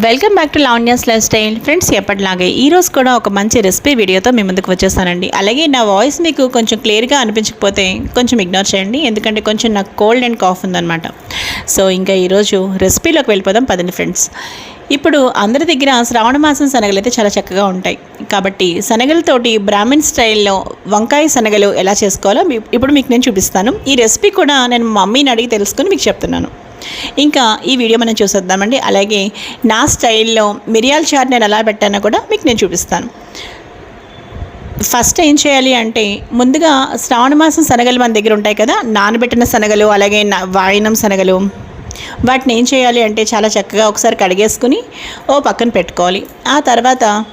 Welcome back to Lavanya's lifestyle friends ఎప్పటిలాగే ఈరోజు కూడా ఒక మంచి రెసిపీ వీడియోతో మీ ముందుకు వచ్చేసానండి అలాగే నా వాయిస్ మీకు కొంచెం క్లియర్గా అనిపించకపోతే కొంచెం ఇగ్నోర్ చేయండి. ఎందుకంటే కొంచెం నాకు కోల్డ్ అండ్ కాఫ్ ఉందన్నమాట. సో ఇంకా ఈరోజు రెసిపీలోకి వెళ్ళిపోదాం. పదండి ఫ్రెండ్స్ ఇప్పుడు అందరి దగ్గర శ్రావణ మాసం శనగలు అయితే చాలా చక్కగా ఉంటాయి. కాబట్టి శనగలతోటి బ్రాహ్మిన్ స్టైల్లో వంకాయ శనగలు ఎలా చేసుకోవాలో మీ- ఇప్పుడు మీకు నేను చూపిస్తాను. ఈ రెసిపీ కూడా నేను మా మమ్మీని అడిగి తెలుసుకుని మీకు చెప్తున్నాను. ఇంకా ఈ వీడియో మనం చూసేద్దామండి. అలాగే నా స్టైల్లో మిరియాల చాట్ నేను ఎలా పెట్టానో కూడా మీకు నేను చూపిస్తాను. ఫస్ట్ ఏం చేయాలి అంటే ముందుగా శ్రావణ మాసం శనగలు మన దగ్గర ఉంటాయి కదా నానబెట్టిన శనగలు అలాగే నా- వాయినం శనగలు. వాటిని ఏం చేయాలి అంటే చాలా చక్కగా ఒకసారి కడిగేసుకుని ఓ పక్కన పెట్టుకోవాలి. ఆ తర్వాత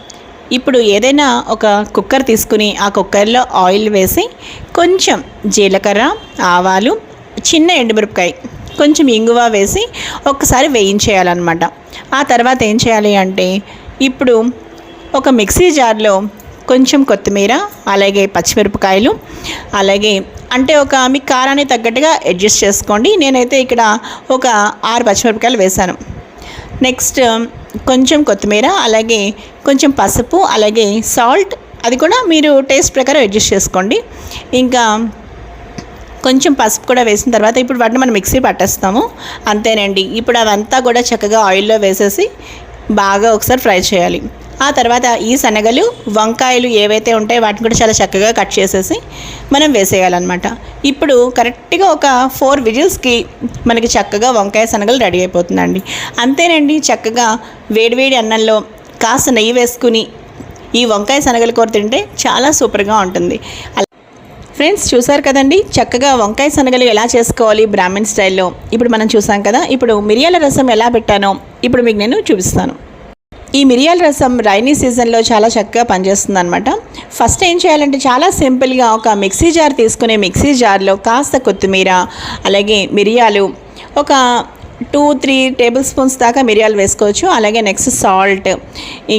ఇప్పుడు ఏదైనా ఒక కుక్కర్ తీసుకుని ఆ కుక్కర్లో ఆయిల్ వేసి కొంచెం జీలకర్ర ఆవాలు చిన్న ఎండుమిరపకాయ కొంచెం ఇంగువ వేసి ఒక్కసారి వేయించేయాలన్నమాట. ఆ తర్వాత ఏం చేయాలి అంటే ఇప్పుడు ఒక మిక్సీ జార్లో కొంచెం కొత్తిమీర అలాగే పచ్చిమిరపకాయలు అలాగే అంటే ఒక మీ కారానికి తగ్గట్టుగా అడ్జస్ట్ చేసుకోండి. నేనైతే ఇక్కడ ఒక ఆరు పచ్చిమిరపకాయలు వేశాను. నెక్స్ట్ కొంచెం కొత్తిమీర అలాగే కొంచెం పసుపు అలాగే సాల్ట్ అది కూడా మీరు టేస్ట్ ప్రకారం అడ్జస్ట్ చేసుకోండి. ఇంకా కొంచెం పసుపు కూడా వేసిన తర్వాత ఇప్పుడు వాటిని మనం మిక్సీ పట్టేస్తాము. అంతేనండి. ఇప్పుడు అవంతా కూడా చక్కగా ఆయిల్లో వేసేసి బాగా ఒకసారి ఫ్రై చేయాలి. ఆ తర్వాత ఈ శనగలు వంకాయలు ఏవైతే ఉంటాయో వాటిని కూడా చాలా చక్కగా కట్ చేసేసి మనం వేసేయాలన్నమాట. ఇప్పుడు కరెక్ట్గా ఒక ఫోర్ విజిల్స్కి మనకి చక్కగా వంకాయ శనగలు రెడీ అయిపోతుందండి. అంతేనండి. చక్కగా వేడివేడి అన్నంలో కాస్త నెయ్యి వేసుకుని ఈ వంకాయ శనగల కూర తింటే చాలా సూపర్గా ఉంటుంది. ఫ్రెండ్స్ చూసారు కదండి? చక్కగా వంకాయ శనగలు ఎలా చేసుకోవాలి బ్రాహ్మణ్ స్టైల్లో? ఇప్పుడు మనం చూసాం కదా ఇప్పుడు మిరియాల రసం ఎలా పెట్టానో ఇప్పుడు మీకు నేను చూపిస్తాను. ఈ మిరియాల రసం రైనీ సీజన్లో చాలా చక్కగా పనిచేస్తుంది అనమాట ఫస్ట్ ఏం చేయాలంటే చాలా సింపుల్గా ఒక మిక్సీ జార్ తీసుకునే మిక్సీ జార్లో కాస్త కొత్తిమీర అలాగే మిరియాలు ఒక టూ త్రీ టేబుల్ స్పూన్స్ దాకా మిరియాలు వేసుకోవచ్చు. అలాగే నెక్స్ట్ సాల్ట్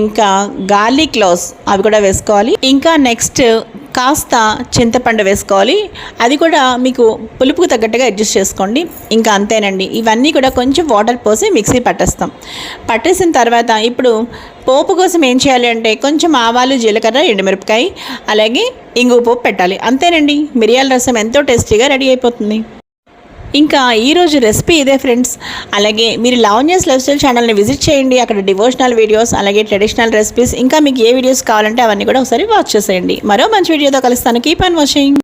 ఇంకా గార్లిక్ క్లోవ్స్ అవి కూడా వేసుకోవాలి. ఇంకా నెక్స్ట్ కాస్త చింతపండు వేసుకోవాలి. అది కూడా మీకు పులుపుకు తగ్గట్టుగా అడ్జస్ట్ చేసుకోండి. ఇంకా అంతేనండి. ఇవన్నీ కూడా కొంచెం వాటర్ పోసి మిక్సీ పట్టేస్తాం. పట్టేసిన తర్వాత ఇప్పుడు పోపు కోసం ఏం చేయాలి అంటే కొంచెం ఆవాలు జీలకర్ర ఎండుమిరపకాయ అలాగే ఇంగు పోపు పెట్టాలి. అంతేనండి. మిరియాల రసం ఎంతో టేస్టీగా రెడీ అయిపోతుంది. ఇంకా ఈరోజు రెసిపీ ఇదే ఫ్రెండ్స్. అలాగే మీరు లావణ్యస్ లైఫ్ స్టైల్ ఛానల్ని విజిట్ చేయండి. అక్కడ డివోషనల్ వీడియోస్ అలాగే ట్రెడిషనల్ రెసిపీస్ ఇంకా మీకు ఏ వీడియోస్ కావాలంటే అవన్నీ కూడా ఒకసారి వాచ్ చేసేయండి. మరో మంచి వీడియోతో కలుస్తాను. Keep on watching.